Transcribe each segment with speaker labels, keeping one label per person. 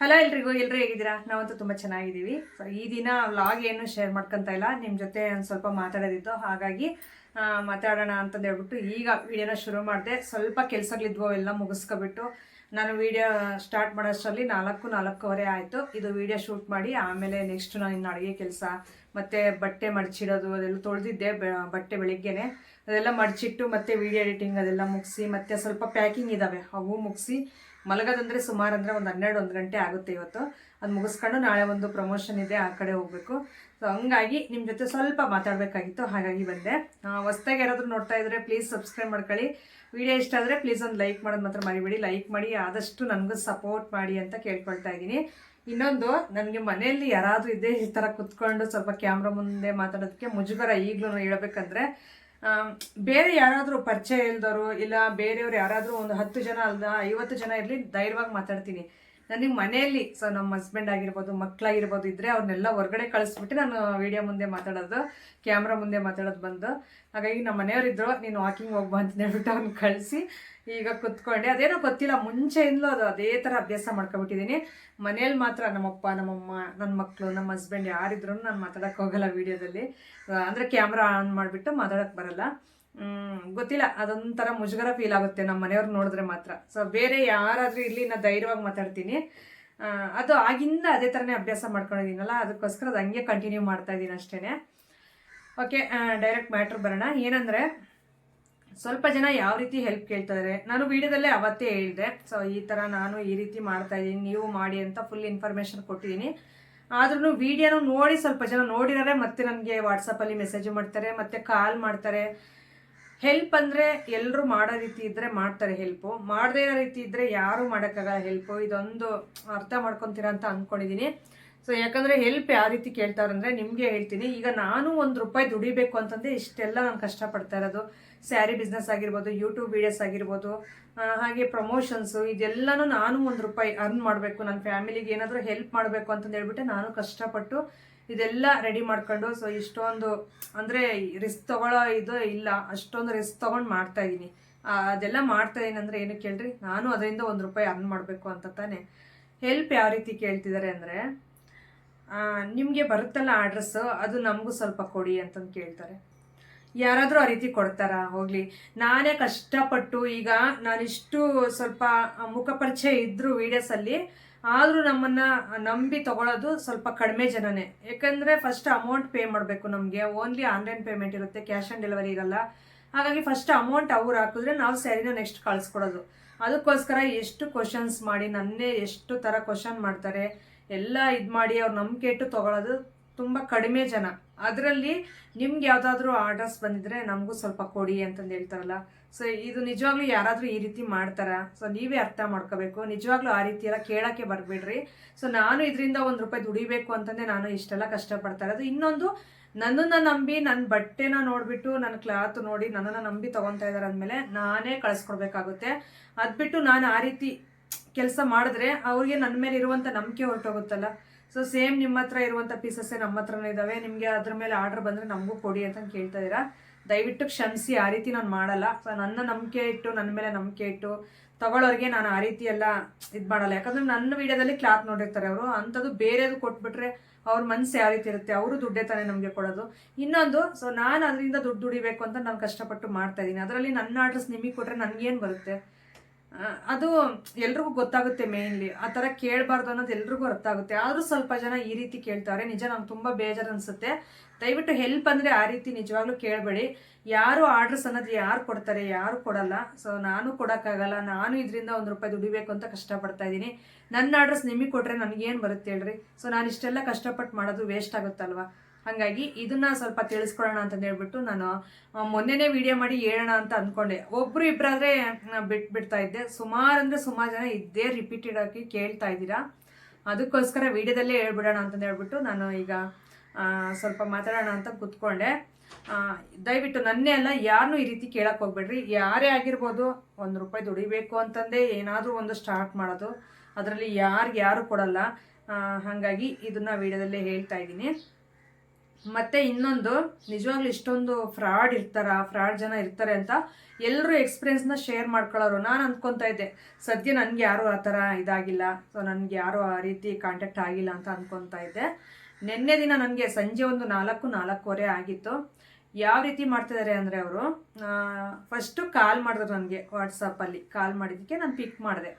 Speaker 1: Hello ಎಲ್ರಿಗೂ ಎಲ್ಲರೂ ಹೇಗಿದ್ದೀರಾ? ನಾವಂತೂ ತುಂಬ ಚೆನ್ನಾಗಿದ್ದೀವಿ. ಸೊ ಈ ದಿನ ವ್ಲಾಗ್ ಏನು ಶೇರ್ ಮಾಡ್ಕೊತಾ ಇಲ್ಲ. ನಿಮ್ಮ ಜೊತೆ ಒಂದು ಸ್ವಲ್ಪ ಮಾತಾಡೋದಿತ್ತು. ಹಾಗಾಗಿ ಮಾತಾಡೋಣ ಅಂತಂದು ಹೇಳ್ಬಿಟ್ಟು ಈಗ ವಿಡಿಯೋನ ಶುರು ಮಾಡಿದೆ. ಸ್ವಲ್ಪ ಕೆಲಸಗಳಿದ್ವು ಎಲ್ಲ ಮುಗಿಸ್ಕೊಬಿಟ್ಟು ನಾನು ವಿಡಿಯೋ ಸ್ಟಾರ್ಟ್ ಮಾಡೋಷ್ಟರಲ್ಲಿ ನಾಲ್ಕು, ನಾಲ್ಕೂವರೆ ಆಯಿತು. ಇದು ವಿಡಿಯೋ ಶೂಟ್ ಮಾಡಿ ಆಮೇಲೆ ನೆಕ್ಸ್ಟ್ ನಾನು ಇನ್ನು ಅಡುಗೆ ಕೆಲಸ, ಮತ್ತು ಬಟ್ಟೆ ಮಡಚಿಡೋದು, ಅದೆಲ್ಲ ತೊಳೆದಿದ್ದೆ ಬಟ್ಟೆ ಬೆಳಿಗ್ಗೆನೆ. ಅದೆಲ್ಲ ಮಡಚಿಟ್ಟು ಮತ್ತೆ ವಿಡಿಯೋ ಎಡಿಟಿಂಗ್ ಅದೆಲ್ಲ ಮುಗಿಸಿ, ಮತ್ತು ಸ್ವಲ್ಪ ಪ್ಯಾಕಿಂಗ್ ಇದ್ದಾವೆ ಅವು ಮುಗಿಸಿ ಮಲಗೋದಂದ್ರೆ ಸುಮಾರು ಅಂದರೆ ಒಂದು ಹನ್ನೆರಡು, ಒಂದು ಗಂಟೆ ಆಗುತ್ತೆ ಇವತ್ತು. ಅದು ಮುಗಿಸ್ಕೊಂಡು ನಾಳೆ ಒಂದು ಪ್ರಮೋಷನ್ ಇದೆ, ಆ ಕಡೆ ಹೋಗಬೇಕು. ಸೊ ಹಂಗಾಗಿ ನಿಮ್ಮ ಜೊತೆ ಸ್ವಲ್ಪ ಮಾತಾಡಬೇಕಾಗಿತ್ತು, ಹಾಗಾಗಿ ಬಂದೆ. ಹೊಸ್ದಾಗಿ ಯಾರಾದರೂ ನೋಡ್ತಾ ಇದ್ರೆ ಪ್ಲೀಸ್ ಸಬ್ಸ್ಕ್ರೈಬ್ ಮಾಡ್ಕೊಳ್ಳಿ. ವಿಡಿಯೋ ಇಷ್ಟ ಆದರೆ ಪ್ಲೀಸ್ ಒಂದು ಲೈಕ್ ಮಾಡೋದು ಮಾತ್ರ ಮರಿಬೇಡಿ. ಲೈಕ್ ಮಾಡಿ, ಆದಷ್ಟು ನನಗೂ ಸಪೋರ್ಟ್ ಮಾಡಿ ಅಂತ ಕೇಳ್ಕೊಳ್ತಾ ಇದ್ದೀನಿ. ಇನ್ನೊಂದು, ನನಗೆ ಮನೆಯಲ್ಲಿ ಯಾರಾದರೂ ಇದ್ದೇ ಈ ಥರ ಕುತ್ಕೊಂಡು ಸ್ವಲ್ಪ ಕ್ಯಾಮ್ರಾ ಮುಂದೆ ಮಾತಾಡೋದಕ್ಕೆ ಮುಜುಗರ ಈಗಲೂ ಹೇಳ್ಬೇಕಂದ್ರೆ ಬೇರೆ ಯಾರಾದರೂ ಪರಿಚಯ ಇಲ್ದವರು ಇಲ್ಲ ಬೇರೆಯವ್ರು ಯಾರಾದರೂ ಒಂದು ಹತ್ತು ಜನ ಅಲ್ದ ಐವತ್ತು ಜನ ಇರಲಿ, ಧೈರ್ಯವಾಗಿ ಮಾತಾಡ್ತೀನಿ. ನನಗೆ ಮನೆಯಲ್ಲಿ ಸೊ ನಮ್ಮ ಹಸ್ಬೆಂಡ್ ಆಗಿರ್ಬೋದು ಮಕ್ಕಳಾಗಿರ್ಬೋದು ಇದ್ದರೆ ಅವ್ರನ್ನೆಲ್ಲ ಹೊರಗಡೆ ಕಳಿಸ್ಬಿಟ್ಟು ನಾನು ವಿಡಿಯೋ ಮುಂದೆ ಮಾತಾಡೋದು ಕ್ಯಾಮ್ರಾ ಮುಂದೆ ಮಾತಾಡೋದು ಬಂದು. ಹಾಗಾಗಿ ನಮ್ಮ ಮನೆಯವರಿದ್ದರು ನೀನು ವಾಕಿಂಗ್ ಹೋಗ್ಬಾ ಅಂತ ಹೇಳ್ಬಿಟ್ಟು ಅವ್ನು ಕಳಿಸಿ, ಈಗ ಕುತ್ಕೊಂಡೆ. ಅದೇನೋ ಗೊತ್ತಿಲ್ಲ, ಮುಂಚೆಯಿಂದಲೂ ಅದು ಅದೇ ಥರ ಅಭ್ಯಾಸ ಮಾಡ್ಕೊಬಿಟ್ಟಿದ್ದೀನಿ ಮನೇಲಿ ಮಾತ್ರ ನಮ್ಮಪ್ಪ, ನಮ್ಮಮ್ಮ ನನ್ನ ಮಕ್ಕಳು ನಮ್ಮ ಹಸ್ಬೆಂಡ್ ಯಾರಿದ್ರು ನಾನು ಮಾತಾಡೋಕ್ಕೆ ಹೋಗಲ್ಲ ವೀಡಿಯೋದಲ್ಲಿ ಅಂದರೆ ಕ್ಯಾಮ್ರಾ ಆನ್ ಮಾಡಿಬಿಟ್ಟು ಮಾತಾಡೋಕ್ಕೆ ಬರಲ್ಲ. ಗೊತ್ತಿಲ್ಲ. ಅದೊಂಥರ ಮುಜುಗರ ಫೀಲ್ ಆಗುತ್ತೆ ನಮ್ಮ ಮನೆಯವ್ರು ನೋಡಿದ್ರೆ ಮಾತ್ರ. ಸೊ ಬೇರೆ ಯಾರಾದರೂ ಇಲ್ಲಿ ನಾನು ಧೈರ್ಯವಾಗಿ ಮಾತಾಡ್ತೀನಿ. ಅದು ಆಗಿಂದ ಅದೇ ಥರನೇ ಅಭ್ಯಾಸ ಮಾಡ್ಕೊಂಡಿದ್ದೀನಲ್ಲ ಅದಕ್ಕೋಸ್ಕರ ಅದು ಹಂಗೆ ಕಂಟಿನ್ಯೂ ಮಾಡ್ತಾ ಇದ್ದೀನಿ ಅಷ್ಟೇ ಓಕೆ ಡೈರೆಕ್ಟ್ ಮ್ಯಾಟ್ರ್ ಬರೋಣ. ಏನಂದರೆ, ಸ್ವಲ್ಪ ಜನ ಯಾವ ರೀತಿ ಹೆಲ್ಪ್ ಕೇಳ್ತಾರೆ ನಾನು ವಿಡಿಯೋದಲ್ಲೇ ಅವತ್ತೇ ಹೇಳಿದೆ. ಸೊ ಈ ಥರ ನಾನು ಈ ರೀತಿ ಮಾಡ್ತಾ ಇದ್ದೀನಿ ನೀವು ಮಾಡಿ ಅಂತ ಫುಲ್ ಇನ್ಫಾರ್ಮೇಷನ್ ಕೊಟ್ಟಿದ್ದೀನಿ ಆದ್ರೂ ವಿಡಿಯೋನು ನೋಡಿ ಸ್ವಲ್ಪ ಜನ ನೋಡಿರಾರೆ ಮತ್ತೆ ನನಗೆ ವಾಟ್ಸಪ್ಪಲ್ಲಿ ಮೆಸೇಜ್ ಮಾಡ್ತಾರೆ, ಮತ್ತೆ ಕಾಲ್ ಮಾಡ್ತಾರೆ. ಹೆಲ್ಪ್ ಅಂದರೆ ಎಲ್ಲರೂ ಮಾಡೋ ರೀತಿ ಇದ್ದರೆ ಮಾಡ್ತಾರೆ ಹೆಲ್ಪು ಮಾಡದೇ ಇರೋ ರೀತಿ ಇದ್ದರೆ ಯಾರೂ ಮಾಡೋಕ್ಕಾಗಲ್ಲ ಹೆಲ್ಪು ಇದೊಂದು ಅರ್ಥ ಮಾಡ್ಕೊತೀರಾ ಅಂತ ಅಂದ್ಕೊಂಡಿದ್ದೀನಿ ಸೊ ಯಾಕಂದರೆ ಹೆಲ್ಪ್ ಯಾವ ರೀತಿ ಕೇಳ್ತಾರೆ ಅಂದರೆ ನಿಮಗೆ ಹೇಳ್ತೀನಿ. ಈಗ ನಾನು ಒಂದು ರೂಪಾಯಿ ದುಡಿಬೇಕು ಅಂತಂದರೆ ಇಷ್ಟೆಲ್ಲ ನಾನು ಕಷ್ಟಪಡ್ತಾ ಇರೋದು. ಸ್ಯಾರಿ ಬಿಸ್ನೆಸ್ ಆಗಿರ್ಬೋದು ಯೂಟ್ಯೂಬ್ ವೀಡಿಯೋಸ್ ಆಗಿರ್ಬೋದು ಹಾಗೆ ಪ್ರಮೋಷನ್ಸು ಇದೆಲ್ಲನೂ ನಾನು ಒಂದು ರೂಪಾಯಿ ಅರ್ನ್ ಮಾಡಬೇಕು. ನನ್ನ ಫ್ಯಾಮಿಲಿಗೆ ಏನಾದರೂ ಹೆಲ್ಪ್ ಮಾಡಬೇಕು ಅಂತಂದು ಹೇಳ್ಬಿಟ್ಟು ನಾನು ಕಷ್ಟಪಟ್ಟು ಇದೆಲ್ಲ ರೆಡಿ ಮಾಡ್ಕೊಂಡು ಸೊ ಇಷ್ಟೊಂದು, ಅಂದರೆ ರಿಸ್ಕ್ ತಗೊಳ್ಳೋ ಇದು ಇಲ್ಲ, ಅಷ್ಟೊಂದು ರಿಸ್ಕ್ ತೊಗೊಂಡು ಮಾಡ್ತಾ ಇದ್ದೀನಿ ಅದೆಲ್ಲ ಮಾಡ್ತಾ ಇದ್ದೀನಿ ಅಂದರೆ ಏನು ಕೇಳ್ರಿ ನಾನು ಅದರಿಂದ ಒಂದು ರೂಪಾಯಿ ಅರ್ನ್ ಮಾಡಬೇಕು ಅಂತ ತಾನೆ. ಹೆಲ್ಪ್ ಯಾವ ರೀತಿ ಕೇಳ್ತಿದ್ದಾರೆ ಅಂದರೆ ನಿಮಗೆ ಬರುತ್ತಲ್ಲ ಆರ್ಡ್ರಸ್ಸು ಅದು ನಮಗೂ ಸ್ವಲ್ಪ ಕೊಡಿ ಅಂತಂದು ಕೇಳ್ತಾರೆ. ಯಾರಾದರೂ ಆ ರೀತಿ ಕೊಡ್ತಾರಾ? ಹೋಗಲಿ. ನಾನೇ ಕಷ್ಟಪಟ್ಟು ಈಗ ನಾನಿಷ್ಟು ಸ್ವಲ್ಪ ಮುಖಪರಿಚಯ ಇದ್ದರೂ ವೀಡಿಯೋಸಲ್ಲಿ ಆದರೂ ನಮ್ಮನ್ನು ನಂಬಿ ತಗೊಳ್ಳೋದು ಸ್ವಲ್ಪ ಕಡಿಮೆ ಜನನೇ. ಯಾಕಂದರೆ ಫಸ್ಟ್ ಅಮೌಂಟ್ ಪೇ ಮಾಡಬೇಕು ನಮಗೆ. ಓನ್ಲಿ ಆನ್ಲೈನ್ ಪೇಮೆಂಟ್ ಇರುತ್ತೆ ಕ್ಯಾಶ್ ಆನ್ ಡೆಲಿವರಿ ಇರಲ್ಲ. ಹಾಗಾಗಿ ಫಸ್ಟ್ ಅಮೌಂಟ್ ಅವ್ರು ಹಾಕಿದ್ರೆ ನಾವು ಸ್ಯಾರಿನ ನೆಕ್ಸ್ಟ್ ಕಳಿಸ್ಕೊಡೋದು. ಅದಕ್ಕೋಸ್ಕರ ಎಷ್ಟು ಕ್ವಶನ್ಸ್ ಮಾಡಿ, ನನ್ನೇ ಎಷ್ಟು ಥರ ಕ್ವಶನ್ ಮಾಡ್ತಾರೆ, ಎಲ್ಲ ಇದು ಮಾಡಿ ಅವ್ರು ನಂಬಿಕೆ ಇಟ್ಟು ತೊಗೊಳೋದು ತುಂಬ ಕಡಿಮೆ ಜನ. ಅದರಲ್ಲಿ ನಿಮ್ಗೆ ಯಾವುದಾದ್ರೂ ಆರ್ಡರ್ಸ್ ಬಂದಿದ್ರೆ ನಮಗೂ ಸ್ವಲ್ಪ ಕೊಡಿ ಅಂತಂದು ಹೇಳ್ತಾರಲ್ಲ. ಸೊ ಇದು ನಿಜವಾಗ್ಲೂ ಯಾರಾದರೂ ಈ ರೀತಿ ಮಾಡ್ತಾರಾ? ಸೊ ನೀವೇ ಅರ್ಥ ಮಾಡ್ಕೋಬೇಕು. ನಿಜವಾಗ್ಲೂ ಆ ರೀತಿ ಎಲ್ಲ ಕೇಳೋಕ್ಕೆ ಬರಬೇಡ್ರಿ. ಸೊ ನಾನು ಇದರಿಂದ ಒಂದು ರೂಪಾಯಿ ದುಡಿಬೇಕು ಅಂತಂದೇ ನಾನು ಇಷ್ಟೆಲ್ಲ ಕಷ್ಟಪಡ್ತಾ ಇರೋದು. ಇನ್ನೊಂದು, ನನ್ನನ್ನು ನಂಬಿ ನನ್ನ ಬಟ್ಟೆನ ನೋಡಿಬಿಟ್ಟು ನನ್ನ ಕ್ಲಾತ್ ನೋಡಿ ನನ್ನನ್ನು ನಂಬಿ ತೊಗೊತಾ ಇದ್ದಾರೆ ಅಂದಮೇಲೆ ನಾನೇ ಕಳಿಸ್ಕೊಡ್ಬೇಕಾಗುತ್ತೆ. ಅದು ಬಿಟ್ಟು ನಾನು ಆ ರೀತಿ ಕೆಲಸ ಮಾಡಿದ್ರೆ ಅವ್ರಿಗೆ ನನ್ನ ಮೇಲೆ ಇರುವಂಥ ನಂಬಿಕೆ ಹೊರಟೋಗುತ್ತಲ್ಲ. ಸೊ ಸೇಮ್ ನಿಮ್ಮ ಹತ್ರ ಇರುವಂಥ ಪೀಸಸ್ಸೇ ನಮ್ಮ ಹತ್ರನೇ ಇದ್ದಾವೆ ನಿಮಗೆ ಅದ್ರ ಮೇಲೆ ಆರ್ಡರ್ ಬಂದರೆ ನಮಗೂ ಕೊಡಿ ಅಂತ ಕೇಳ್ತಾ ಇದ್ದೀರಾ. ದಯವಿಟ್ಟು ಕ್ಷಮಿಸಿ, ಆ ರೀತಿ ನಾನು ಮಾಡಲ್ಲ. ಸೊ ನನ್ನ ನಂಬಿಕೆ ಇಟ್ಟು, ನನ್ನ ಮೇಲೆ ನಂಬಿಕೆ ಇಟ್ಟು ತಗೊಳ್ಳೋರಿಗೆ ನಾನು ಆ ರೀತಿ ಎಲ್ಲ ಇದು ಮಾಡಲ್ಲ. ಯಾಕಂದ್ರೆ ನನ್ನ ವಿಡಿಯೋದಲ್ಲಿ ಕ್ಲಾತ್ ನೋಡಿರ್ತಾರೆ ಅವರು. ಅಂಥದ್ದು ಬೇರೆದು ಕೊಟ್ಬಿಟ್ರೆ ಅವ್ರ ಮನಸ್ಸು ಯಾವ ರೀತಿ ಇರುತ್ತೆ? ಅವರು ದುಡ್ಡೇ ತಾನೇ ನಮಗೆ ಕೊಡೋದು. ಇನ್ನೊಂದು ಸೊ ನಾನು ಅದರಿಂದ ದುಡ್ಡು ದುಡಿಬೇಕು ಅಂತ ನಾನು ಕಷ್ಟಪಟ್ಟು ಮಾಡ್ತಾ ಇದ್ದೀನಿ. ಅದರಲ್ಲಿ ನನ್ನ ಆರ್ಡರ್ಸ್ ನಿಮಗೆ ಕೊಟ್ಟರೆ ನನಗೇನು ಬರುತ್ತೆ? ಅದು ಎಲ್ರಿಗೂ ಗೊತ್ತಾಗುತ್ತೆ ಮೇನ್ಲಿ ಆ ಥರ ಕೇಳಬಾರ್ದು ಅನ್ನೋದು ಎಲ್ರಿಗೂ ಅರ್ಥ ಆಗುತ್ತೆ. ಆದರೂ ಸ್ವಲ್ಪ ಜನ ಈ ರೀತಿ ಕೇಳ್ತಾರೆ. ನಿಜ ನಂಗೆ ತುಂಬ ಬೇಜಾರು ಅನಿಸುತ್ತೆ. ದಯವಿಟ್ಟು ಹೆಲ್ಪ್ ಅಂದರೆ ಆ ರೀತಿ ನಿಜವಾಗ್ಲೂ ಕೇಳಬೇಡಿ. ಯಾರು ಆರ್ಡರ್ಸ್ ಅನ್ನೋದು ಯಾರು ಕೊಡ್ತಾರೆ, ಯಾರು ಕೊಡಲ್ಲ. ಸೊ ನಾನು ಕೊಡೋಕ್ಕಾಗಲ್ಲ. ನಾನು ಇದರಿಂದ ಒಂದು ರೂಪಾಯಿ ದುಡಿಬೇಕು ಅಂತ ಕಷ್ಟಪಡ್ತಾ ಇದ್ದೀನಿ. ನನ್ನ ಆರ್ಡರ್ಸ್ ನಿಮಗೆ ಕೊಟ್ಟರೆ ನನಗೇನು ಬರುತ್ತೆ ಹೇಳ್ರಿ? ಸೊ ನಾನು ಇಷ್ಟೆಲ್ಲ ಕಷ್ಟಪಟ್ಟು ಮಾಡೋದು ವೇಸ್ಟ್ ಆಗುತ್ತಲ್ವಾ? ಹಾಗಾಗಿ ಇದನ್ನ ಸ್ವಲ್ಪ ತಿಳಿಸ್ಕೊಡೋಣ ಅಂತ ಹೇಳ್ಬಿಟ್ಟು ನಾನು ಮೊನ್ನೆ ಮೊನ್ನೆನೇ ವಿಡಿಯೋ ಮಾಡಿ ಹೇಳೋಣ ಅಂತ ಅಂದ್ಕೊಂಡೆ ಒಬ್ರು ಇಬ್ಬರಾದ್ರೆ ಬಿಟ್ಟು ಬಿಡ್ತಾ ಇದ್ದೆ. ಸುಮಾರು ಅಂದರೆ ಸುಮಾರು ಜನ ಇದ್ದೇ ರಿಪೀಟೆಡ್ ಆಗಿ ಕೇಳ್ತಾ ಇದ್ದೀರಾ. ಅದಕ್ಕೋಸ್ಕರ ವಿಡಿಯೋದಲ್ಲೇ ಹೇಳ್ಬಿಡೋಣ ಅಂತಂದು ಹೇಳ್ಬಿಟ್ಟು ನಾನು ಈಗ ಸ್ವಲ್ಪ ಮಾತಾಡೋಣ ಅಂತ ಕೂತ್ಕೊಂಡೆ. ದಯವಿಟ್ಟು ನನ್ನೇ ಅಲ್ಲ ಯಾರನ್ನೂ ಈ ರೀತಿ ಕೇಳಕ್ಕೆ ಹೋಗ್ಬೇಡ್ರಿ. ಯಾರೇ ಆಗಿರ್ಬೋದು ಒಂದು ರೂಪಾಯಿ ದುಡಿಬೇಕು ಅಂತಂದೇ ಏನಾದರೂ ಒಂದು ಸ್ಟಾರ್ಟ್ ಮಾಡೋದು. ಅದರಲ್ಲಿ ಯಾರಿಗೆ ಯಾರು ಕೊಡಲ್ಲ. ಹಾಗಾಗಿ ಇದನ್ನ ವಿಡಿಯೋದಲ್ಲೇ ಹೇಳ್ತಾ ಇದ್ದೀನಿ. ಮತ್ತೆ ಇನ್ನೊಂದು, ನಿಜವಾಗ್ಲೂ ಇಷ್ಟೊಂದು ಫ್ರಾಡ್ ಇರ್ತಾರ ಫ್ರಾಡ್ ಜನ ಇರ್ತಾರೆ ಅಂತ ಎಲ್ಲರೂ ಎಕ್ಸ್ಪೀರಿಯನ್ಸ್ನ ಶೇರ್ ಮಾಡ್ಕೊಳ್ಳೋರು. ನಾನು ಅಂದ್ಕೊತಾ ಇದ್ದೆ, ಸದ್ಯ ನನಗೆ ಯಾರು ಆ ಥರ ಇದಾಗಿಲ್ಲ ಸೊ ನನಗೆ ಯಾರು ಆ ರೀತಿ ಕಾಂಟ್ಯಾಕ್ಟ್ ಆಗಿಲ್ಲ ಅಂತ ಅಂದ್ಕೊತಾ ಇದ್ದೆ. ನಿನ್ನೆ ದಿನ ನನಗೆ ಸಂಜೆ ಒಂದು ನಾಲ್ಕು, ನಾಲ್ಕೂವರೆ ಆಗಿತ್ತು. ಯಾವ ರೀತಿ ಮಾಡ್ತಿದ್ದಾರೆ ಅಂದರೆ ಅವರು ಫಸ್ಟು ಕಾಲ್ ಮಾಡಿದ್ರು ನನಗೆ ವಾಟ್ಸಪ್ಪಲ್ಲಿ ಕಾಲ್ ಮಾಡಿದ್ದಕ್ಕೆ ನಾನು ಪಿಕ್ ಮಾಡಿದೆ.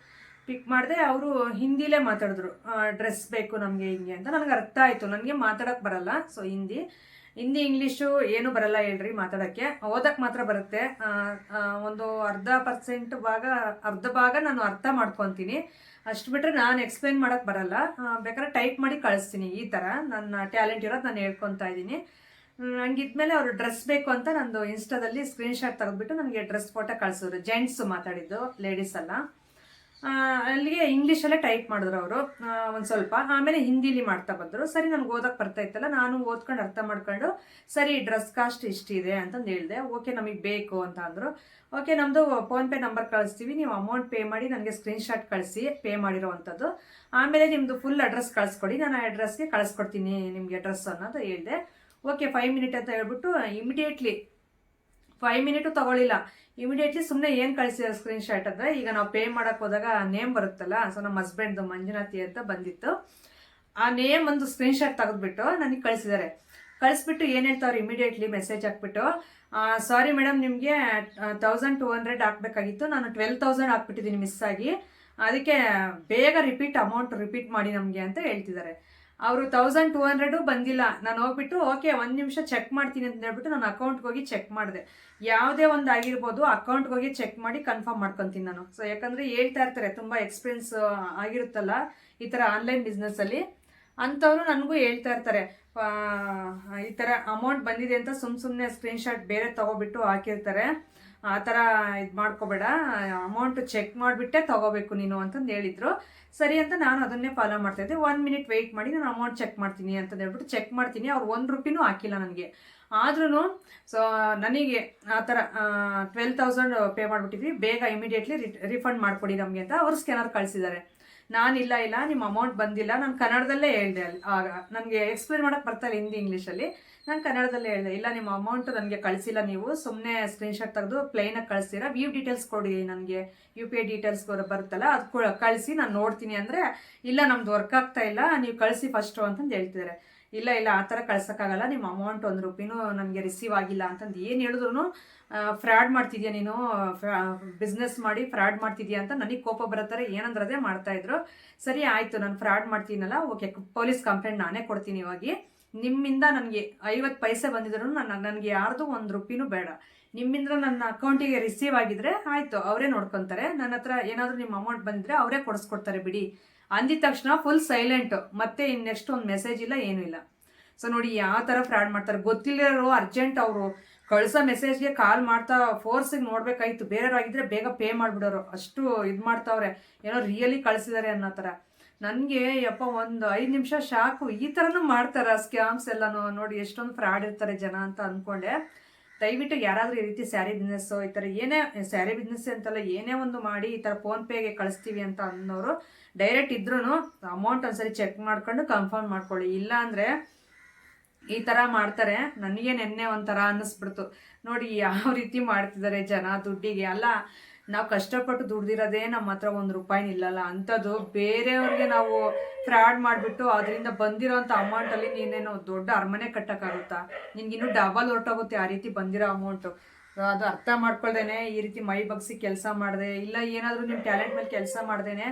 Speaker 1: ಪಿಕ್ ಮಾಡಿದೆ ಅವರು ಹಿಂದಿಲೇ ಮಾತಾಡಿದ್ರು ಡ್ರೆಸ್ ಬೇಕು ನಮಗೆ ಹಿಂಗೆ ಅಂತ. ನನಗೆ ಅರ್ಥ ಆಯಿತು, ನನಗೆ ಮಾತಾಡೋಕ್ಕೆ ಬರಲ್ಲ. ಸೊ ಹಿಂದಿ ಹಿಂದಿ ಇಂಗ್ಲೀಷು ಏನು ಬರಲ್ಲ ಹೇಳ್ರಿ ಮಾತಾಡೋಕ್ಕೆ. ಓದಕ್ಕೆ ಮಾತ್ರ ಬರುತ್ತೆ. ಒಂದು ಅರ್ಧ ಪರ್ಸೆಂಟ್ ಭಾಗ, ಅರ್ಧ ಭಾಗ ನಾನು ಅರ್ಥ ಮಾಡ್ಕೊತೀನಿ. ಅಷ್ಟು ಬಿಟ್ಟರೆ ನಾನು ಎಕ್ಸ್ಪ್ಲೈನ್ ಮಾಡೋಕ್ಕೆ ಬರಲ್ಲ. ಬೇಕಾದ್ರೆ ಟೈಪ್ ಮಾಡಿ ಕಳಿಸ್ತೀನಿ ಈ ಥರ ನನ್ನ ಟ್ಯಾಲೆಂಟ್ ಇರೋದು ನಾನು ಹೇಳ್ಕೊತಾ ಇದ್ದೀನಿ. ಹಂಗಿದ್ಮೇಲೆ ಅವರು ಡ್ರೆಸ್ ಬೇಕು ಅಂತ ನಂದು ಇನ್ಸ್ಟಾದಲ್ಲಿ ಸ್ಕ್ರೀನ್ಶಾಟ್ ತೆಗೆದ್ಬಿಟ್ಟು ನನಗೆ ಡ್ರೆಸ್ ಫೋಟೋ ಕಳಿಸಿದ್ರು. ಜೆಂಟ್ಸ್ ಮಾತಾಡಿದ್ದು ಲೇಡೀಸ್ ಅಲ್ಲ. ಅಲ್ಲಿಗೆ ಇಂಗ್ಲೀಷಲ್ಲೇ ಟೈಪ್ ಮಾಡಿದ್ರು ಅವರು. ಒಂದು ಸ್ವಲ್ಪ. ಆಮೇಲೆ ಹಿಂದಿಲಿ ಮಾಡ್ತಾ ಬಂದರು. ಸರಿ, ನನಗೆ ಓದಕ್ಕೆ ಬರ್ತಾ ಇತ್ತಲ್ಲ ನಾನು ಓದ್ಕೊಂಡು ಅರ್ಥ ಮಾಡ್ಕೊಂಡು, ಸರಿ ಡ್ರೆಸ್ ಕಾಸ್ಟ್ ಇಷ್ಟಿದೆ ಅಂತಂದು ಹೇಳಿದೆ. ಓಕೆ, ನಮಗೆ ಬೇಕು ಅಂತ ಅಂದರು. ಓಕೆ ನಮ್ಮದು ಫೋನ್ಪೇ ನಂಬರ್ ಕಳಿಸ್ತೀವಿ. ನೀವು ಅಮೌಂಟ್ ಪೇ ಮಾಡಿ, ನನಗೆ ಸ್ಕ್ರೀನ್ಶಾಟ್ ಕಳಿಸಿ ಪೇ ಮಾಡಿರೋವಂಥದ್ದು ಆಮೇಲೆ ನಿಮ್ಮದು ಫುಲ್ ಅಡ್ರೆಸ್ ಕಳಿಸ್ಕೊಡಿ. ನಾನು ಆ ಅಡ್ರೆಸ್ಗೆ ಕಳಿಸ್ಕೊಡ್ತೀನಿ ನಿಮಗೆ ಅಡ್ರೆಸ್ ಅನ್ನೋದು ಹೇಳಿದೆ. ಓಕೆ ಫೈವ್ ಮಿನಿಟ್ ಅಂತ ಹೇಳ್ಬಿಟ್ಟು ಇಮಿಡಿಯೇಟ್ಲಿ ಫೈವ್ ಮಿನಿಟು ತಗೊಳ್ಳಿಲ್ಲ ಇಮಿಡಿಯೇಟ್ಲಿ ಸುಮ್ಮನೆ ಏನು ಕಳಿಸಿದ ಸ್ಕ್ರೀನ್ ಶಾಟ್ ಅಂದರೆ, ಈಗ ನಾವು ಪೇ ಮಾಡೋಕೆ ಹೋದಾಗ ನೇಮ್ ಬರುತ್ತಲ್ಲ ಸೊ ನಮ್ಮ ಹಸ್ಬೆಂಡ್ದು ಮಂಜುನಾಥಿ ಅಂತ ಬಂದಿತ್ತು. ಆ ನೇಮ್ ಒಂದು ಸ್ಕ್ರೀನ್ ಶಾಟ್ ತೆಗೆದ್ಬಿಟ್ಟು ನನಗೆ ಕಳಿಸಿದ್ದಾರೆ ಕಳಿಸ್ಬಿಟ್ಟು ಏನು ಹೇಳ್ತಾವ್ರು ಇಮಿಡಿಯೇಟ್ಲಿ ಮೆಸೇಜ್ ಹಾಕ್ಬಿಟ್ಟು ಸಾರಿ ಮೇಡಮ್ ನಿಮಗೆ ತೌಸಂಡ್ ಟೂ ಹಂಡ್ರೆಡ್ ಹಾಕ್ಬೇಕಾಗಿತ್ತು. ನಾನು ಟ್ವೆಲ್ ತೌಸಂಡ್ ಹಾಕ್ಬಿಟ್ಟಿದ್ದೀನಿ ಮಿಸ್ ಆಗಿ. ಅದಕ್ಕೆ ಬೇಗ ರಿಪೀಟ್ ಅಮೌಂಟ್ ರಿಪೀಟ್ ಮಾಡಿ ನಮಗೆ ಅಂತ ಹೇಳ್ತಿದ್ದಾರೆ ಅವರು ತೌಸಂಡ್ ಟೂ ಹಂಡ್ರೆಡು ಬಂದಿಲ್ಲ. ನಾನು ಹೋಗ್ಬಿಟ್ಟು, ಓಕೆ, ಒಂದು ನಿಮಿಷ ಚೆಕ್ ಮಾಡ್ತೀನಿ ಅಂತ ಹೇಳ್ಬಿಟ್ಟು ನಾನು ಅಕೌಂಟ್ಗೆ ಹೋಗಿ ಚೆಕ್ ಮಾಡಿದೆ. ಯಾವುದೇ ಒಂದು ಆಗಿರ್ಬೋದು ಅಕೌಂಟ್ಗೆ ಹೋಗಿ ಚೆಕ್ ಮಾಡಿ ಕನ್ಫರ್ಮ್ ಮಾಡ್ಕೊತೀನಿ ನಾನು. ಸೊ ಯಾಕಂದರೆ ಹೇಳ್ತಾ ಇರ್ತಾರೆ, ತುಂಬ ಎಕ್ಸ್ಪೀರಿಯನ್ಸ್ ಆಗಿರುತ್ತಲ್ಲ ಈ ಥರ ಆನ್ಲೈನ್ ಬಿಸ್ನೆಸ್ಸಲ್ಲಿ ಅಂಥವ್ರು ನನಗೂ ಹೇಳ್ತಾ ಇರ್ತಾರೆ ಈ ಥರ ಅಮೌಂಟ್ ಬಂದಿದೆ ಅಂತ ಸುಮ್ಮ ಸುಮ್ಮನೆ ಸ್ಕ್ರೀನ್ಶಾಟ್ ಬೇರೆ ತಗೋಬಿಟ್ಟು ಹಾಕಿರ್ತಾರೆ. ಆ ಥರ ಇದು ಮಾಡ್ಕೋಬೇಡ. ಅಮೌಂಟ್ ಚೆಕ್ ಮಾಡಿಬಿಟ್ಟೆ ತಗೋಬೇಕು ನೀನು ಅಂತಂದು ಹೇಳಿದ್ರು. ಸರಿ ಅಂತ ನಾನು ಅದನ್ನೇ ಫಾಲೋ ಮಾಡ್ತಾ ಇದ್ದೆ. ಒನ್ ಮಿನಿಟ್ ವೆಯ್ಟ್ ಮಾಡಿ ನಾನು ಅಮೌಂಟ್ ಚೆಕ್ ಮಾಡ್ತೀನಿ ಅಂತ ಹೇಳ್ಬಿಟ್ಟು ಚೆಕ್ ಮಾಡ್ತೀನಿ. ಅವ್ರು ಒಂದು ರುಪಿನೂ ಹಾಕಿಲ್ಲ ನನಗೆ. ಆದ್ರೂ ಸೊ ನನಗೆ ಆ ಥರ ಟ್ವೆಲ್ ತೌಸಂಡ್ ಪೇ ಮಾಡಿಬಿಟ್ಟಿದ್ವಿ. ಬೇಗ ಇಮಿಡಿಯೇಟ್ಲಿ ರಿಫಂಡ್ ಮಾಡಿಕೊಡಿ ನಮಗೆ ಅಂತ ಅವರು ಸ್ಕ್ಯಾನರ್ ಕಳಿಸಿದ್ದಾರೆ. ನಾನು ಇಲ್ಲ ಇಲ್ಲ ನಿಮ್ಮ ಅಮೌಂಟ್ ಬಂದಿಲ್ಲ. ನಾನು ಕನ್ನಡದಲ್ಲೇ ಹೇಳಿದೆ ಅಲ್ಲಿ ಆಗ ನನಗೆ ಎಕ್ಸ್ಪ್ಲೇನ್ ಮಾಡೋಕ್ಕೆ ಇಲ್ಲ ಹಿಂದಿ ಇಂಗ್ಲೀಷಲ್ಲಿ ನಾನು ಕನ್ನಡದಲ್ಲೇ ಹೇಳಿದೆ, ಇಲ್ಲ ನಿಮ್ಮ ಅಮೌಂಟ್ ನನಗೆ ಕಳಿಸಿಲ್ಲ ನೀವು ಸುಮ್ಮನೆ ಸ್ಕ್ರೀನ್ಶಾಟ್ ತೆಗೆದು ಪ್ಲೇನಾಗಿ ಕಳಿಸ್ತೀರಾ ವ್ಯೂ ಡೀಟೇಲ್ಸ್ ಕೊಡಿ ನನಗೆ ಯು ಪಿ ಐ ಡೀಟೇಲ್ಸ್ ಬರುತ್ತಲ್ಲ, ಅದು ಕಳಿಸಿ ನಾನು ನೋಡ್ತೀನಿ ಅಂದರೆ, ಇಲ್ಲ ನಮ್ದು ವರ್ಕ್ ಆಗ್ತಾ ಇಲ್ಲ, ನೀವು ಕಳಿಸಿ ಫಸ್ಟು ಅಂತಂದು ಹೇಳ್ತಿದ್ದಾರೆ ಇಲ್ಲ ಇಲ್ಲ, ಆ ಥರ ಕಳ್ಸೋಕ್ಕಾಗಲ್ಲ, ನಿಮ್ಮ ಅಮೌಂಟ್ ಒಂದು ರೂಪಿನೂ ನನಗೆ ರಿಸೀವ್ ಆಗಿಲ್ಲ ಅಂತಂದು ಏನು ಹೇಳಿದ್ರು ಫ್ರಾಡ್ ಮಾಡ್ತಿದ್ಯಾ ನೀನು ಬಿಸ್ನೆಸ್ ಮಾಡಿ ಫ್ರಾಡ್ ಮಾಡ್ತಿದ್ಯಾ ಅಂತ ನನಗೆ ಕೋಪ ಬರತ್ತಾರೆ, ಏನಂದ್ರದೇ ಮಾಡ್ತಾಯಿದ್ರು ಸರಿ, ಆಯಿತು, ನಾನು ಫ್ರಾಡ್ ಮಾಡ್ತೀನಲ್ಲ, ಓಕೆ, ಪೊಲೀಸ್ ಕಂಪ್ಲೇಂಟ್ ನಾನೇ ಕೊಡ್ತೀನಿ ಇವಾಗಿ. ನಿಮ್ಮಿಂದ ನನಗೆ ಐವತ್ತು ಪೈಸೆ ಬಂದಿದ್ರು, ನನ್ನ, ನನಗೆ ಯಾರ್ದು ಒಂದು ರೂಪಿನೂ ಬೇಡ. ನಿಮ್ಮಿಂದ ನನ್ನ ಅಕೌಂಟಿಗೆ ರಿಸೀವ್ ಆಗಿದ್ರೆ ಆಯಿತು, ಅವರೇ ನೋಡ್ಕೊತಾರೆ. ನನ್ನ ಹತ್ರ ಏನಾದರೂ ನಿಮ್ಮ ಅಮೌಂಟ್ ಬಂದಿದ್ರೆ ಅವರೇ ಕೊಡಿಸ್ಕೊಡ್ತಾರೆ ಬಿಡಿ. ಅಂದಿದ ತಕ್ಷಣ ಫುಲ್ ಸೈಲೆಂಟ್ ಮತ್ತೆ ಇನ್ನು ಒಂದು ಮೆಸೇಜ್ ಇಲ್ಲ, ಏನೂ ಇಲ್ಲ. ಸೊ ನೋಡಿ, ಯಾವ ಥರ ಫ್ರಾಡ್ ಮಾಡ್ತಾರೆ. ಗೊತ್ತಿಲ್ಲರೋ ಅರ್ಜೆಂಟ್ ಅವರು ಕಳ್ಸೋ ಮೆಸೇಜ್ಗೆ ಕಾಲ್ ಮಾಡ್ತಾ ಫೋರ್ಸಿಗೆ ನೋಡ್ಬೇಕಾಯ್ತು. ಬೇರೆಯವ್ರಾಗಿದ್ರೆ ಬೇಗ ಪೇ ಮಾಡಿಬಿಡೋರು. ಅಷ್ಟು ಇದು ಮಾಡ್ತಾವ್ರೆ. ಏನೋ ರಿಯಲಿ ಕಳಿಸಿದ್ದಾರೆ ಅನ್ನೋ ಥರ ನನಗೆ, ಯಪ್ಪ, ಒಂದು ಐದು ನಿಮಿಷ ಶಾಕು. ಈ ಥರನೂ ಮಾಡ್ತಾರೆ ಸ್ಕ್ಯಾಮ್ಸ್ ಎಲ್ಲನೂ? ನೋಡಿ, ಎಷ್ಟೊಂದು ಫ್ರಾಡ್ ಇರ್ತಾರೆ ಜನ ಅಂತ ಅಂದ್ಕೊಂಡೆ ದಯವಿಟ್ಟು ಯಾರಾದರೂ ಈ ರೀತಿ ಸ್ಯಾರಿ ಬಿಸ್ನೆಸ್ಸು, ಈ ಥರ ಏನೇ, ಸ್ಯಾರಿ ಬಿಸ್ನೆಸ್ ಅಂತಲ್ಲ, ಏನೇ ಒಂದು ಮಾಡಿ ಈ ಥರ ಫೋನ್ಪೇಗೆ ಕಳಿಸ್ತೀವಿ ಅಂತ ಅನ್ನೋರು ಡೈರೆಕ್ಟ್ ಇದ್ರೂ ಅಮೌಂಟ್ ಒಂದ್ಸರಿ ಚೆಕ್ ಮಾಡ್ಕೊಂಡು ಕನ್ಫರ್ಮ್ ಮಾಡ್ಕೊಳ್ಳಿ. ಇಲ್ಲ ಅಂದರೆ ಈ ಥರ ಮಾಡ್ತಾರೆ. ನನಗೆ ನೆನ್ನೆ ಒಂಥರ ಅನ್ನಿಸ್ಬಿಡ್ತು. ನೋಡಿ, ಯಾವ ರೀತಿ ಮಾಡ್ತಿದ್ದಾರೆ ಜನ ದುಡ್ಡಿಗೆ. ಅಲ್ಲ ನಾವು ಕಷ್ಟಪಟ್ಟು ದುಡ್ದಿರೋದೇ ನಮ್ಮ ಹತ್ರ ಒಂದು ರೂಪಾಯಿ ನಿಲ್ಲಲ್ಲ ಅಂಥದ್ದು ಬೇರೆಯವ್ರಿಗೆ ನಾವು ಫ್ರಾಡ್ ಮಾಡಿಬಿಟ್ಟು ಅದರಿಂದ ಬಂದಿರೋಂಥ ಅಮೌಂಟಲ್ಲಿ ನೀನೇನು ದೊಡ್ಡ ಅರಮನೆ ಕಟ್ಟೋಕ್ಕಾಗುತ್ತಾ? ನಿನ್ಗಿನ್ನೂ ಡಬಲ್ ಹೊರಟೋಗುತ್ತೆ ಆ ರೀತಿ ಬಂದಿರೋ ಅಮೌಂಟು ಅದು ಅರ್ಥ ಮಾಡ್ಕೊಳ್ದೇನೆ, ಈ ರೀತಿ ಮೈ ಬಗ್ಸಿ ಕೆಲಸ ಮಾಡಿದೆ, ಇಲ್ಲ ಏನಾದರೂ ನಿಮ್ಮ ಟ್ಯಾಲೆಂಟ್ ಮೇಲೆ ಕೆಲಸ ಮಾಡ್ದೇನೆ,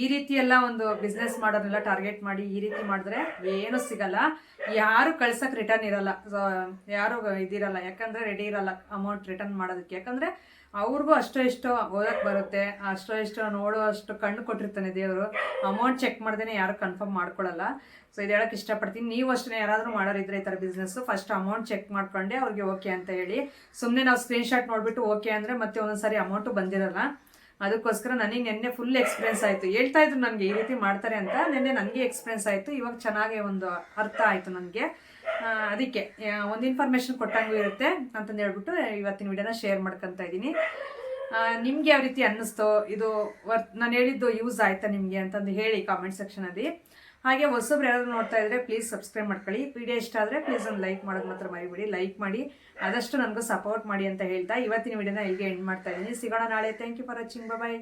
Speaker 1: ಈ ರೀತಿ ಎಲ್ಲ ಒಂದು ಬಿಸ್ನೆಸ್ ಮಾಡೋದನ್ನೆಲ್ಲ ಟಾರ್ಗೆಟ್ ಮಾಡಿ ಈ ರೀತಿ ಮಾಡಿದ್ರೆ ಏನೂ ಸಿಗಲ್ಲ. ಯಾರು ಕಳ್ಸಕ್ಕೆ ರಿಟರ್ನ್ ಇರಲ್ಲ. ಯಾರು ಇದಿರಲ್ಲ. ಯಾಕಂದರೆ ರೆಡಿ ಇರಲ್ಲ ಅಮೌಂಟ್ ರಿಟರ್ನ್ ಮಾಡೋದಕ್ಕೆ. ಯಾಕಂದರೆ ಅವ್ರಿಗೂ ಅಷ್ಟೋ ಇಷ್ಟೋ ಓದಕ್ಕೆ ಬರುತ್ತೆ, ಅಷ್ಟೋ ಇಷ್ಟೋ ನೋಡೋ ಅಷ್ಟು ಕಣ್ಣು ಕೊಟ್ಟಿರ್ತಾನೆ ದೇವರು. ಅಮೌಂಟ್ ಚೆಕ್ ಮಾಡ್ದೇನೆ ಯಾರು ಕನ್ಫರ್ಮ್ ಮಾಡ್ಕೊಳ್ಳಲ್ಲ ಸೊ ಇದು ಹೇಳಕ್ಕೆ ಇಷ್ಟಪಡ್ತೀನಿ. ನೀವು ಅಷ್ಟೇ ಯಾರಾದರೂ ಮಾಡೋರಿದ್ರೆ ಈ ಥರ ಬಿಸ್ನೆಸ್ಸು ಫಸ್ಟ್ ಅಮೌಂಟ್ ಚೆಕ್ ಮಾಡ್ಕೊಂಡೆ ಅವ್ರಿಗೆ ಓಕೆ ಅಂತ ಹೇಳಿ. ಸುಮ್ಮನೆ ನಾವು ಸ್ಕ್ರೀನ್ಶಾಟ್ ನೋಡಿಬಿಟ್ಟು ಓಕೆ ಅಂದರೆ ಮತ್ತೆ ಒಂದೊಂದ್ಸರಿ ಅಮೌಂಟು ಬಂದಿರಲ್ಲ. ಅದಕ್ಕೋಸ್ಕರ ನನಗೆ ನಿನ್ನೆ ಫುಲ್ ಎಕ್ಸ್ಪೀರಿಯನ್ಸ್ ಆಯಿತು. ಹೇಳ್ತಾ ಇದ್ರು ನನಗೆ ಈ ರೀತಿ ಮಾಡ್ತಾರೆ ಅಂತ. ನಿನ್ನೆ ನನಗೆ ಎಕ್ಸ್ಪೀರಿಯನ್ಸ್ ಆಯಿತು. ಇವಾಗ ಚೆನ್ನಾಗಿ ಒಂದು ಅರ್ಥ ಆಯಿತು ನನಗೆ. ಅದಕ್ಕೆ. ಒಂದು ಇನ್ಫಾರ್ಮೇಷನ್ ಕೊಟ್ಟಂಗೂ ಇರುತ್ತೆ ಅಂತಂದು ಹೇಳ್ಬಿಟ್ಟು ಇವತ್ತಿನ ವಿಡಿಯೋನ ಶೇರ್ ಮಾಡ್ಕೊತಾ ಇದ್ದೀನಿ. ನಿಮ್ಗೆ ಯಾವ ರೀತಿ ಅನ್ನಿಸ್ತೋ, ಇದು ವರ್ತ್ ನಾನು ಹೇಳಿದ್ದು ಯೂಸ್ ಆಯ್ತಾ ನಿಮಗೆ ಅಂತಂದು ಹೇಳಿ ಕಾಮೆಂಟ್ ಸೆಕ್ಷನಲ್ಲಿ ಹಾಗೆ ಹೊಸಬ್ರು ಯಾರಾದರೂ ನೋಡ್ತಾ ಇದ್ರೆ ಪ್ಲೀಸ್ ಸಬ್ಸ್ಕ್ರೈಬ್ ಮಾಡ್ಕೊಳ್ಳಿ. ವಿಡಿಯೋ ಇಷ್ಟ ಆದರೆ ಪ್ಲೀಸ್ ಒಂದು ಲೈಕ್ ಮಾಡೋದು ಮಾತ್ರ ಮರಿಬೇಡಿ. ಲೈಕ್ ಮಾಡಿ, ಆದಷ್ಟು ನನಗೂ ಸಪೋರ್ಟ್ ಮಾಡಿ ಅಂತ ಹೇಳ್ತಾ ಇವತ್ತಿನ ವಿಡಿಯೋನ ಹೀಗೆ ಎಂಡ್ ಮಾಡ್ತಾ ಇದ್ದೀನಿ. ಸಿಗೋಣ ನಾಳೆ. Thank you for watching bye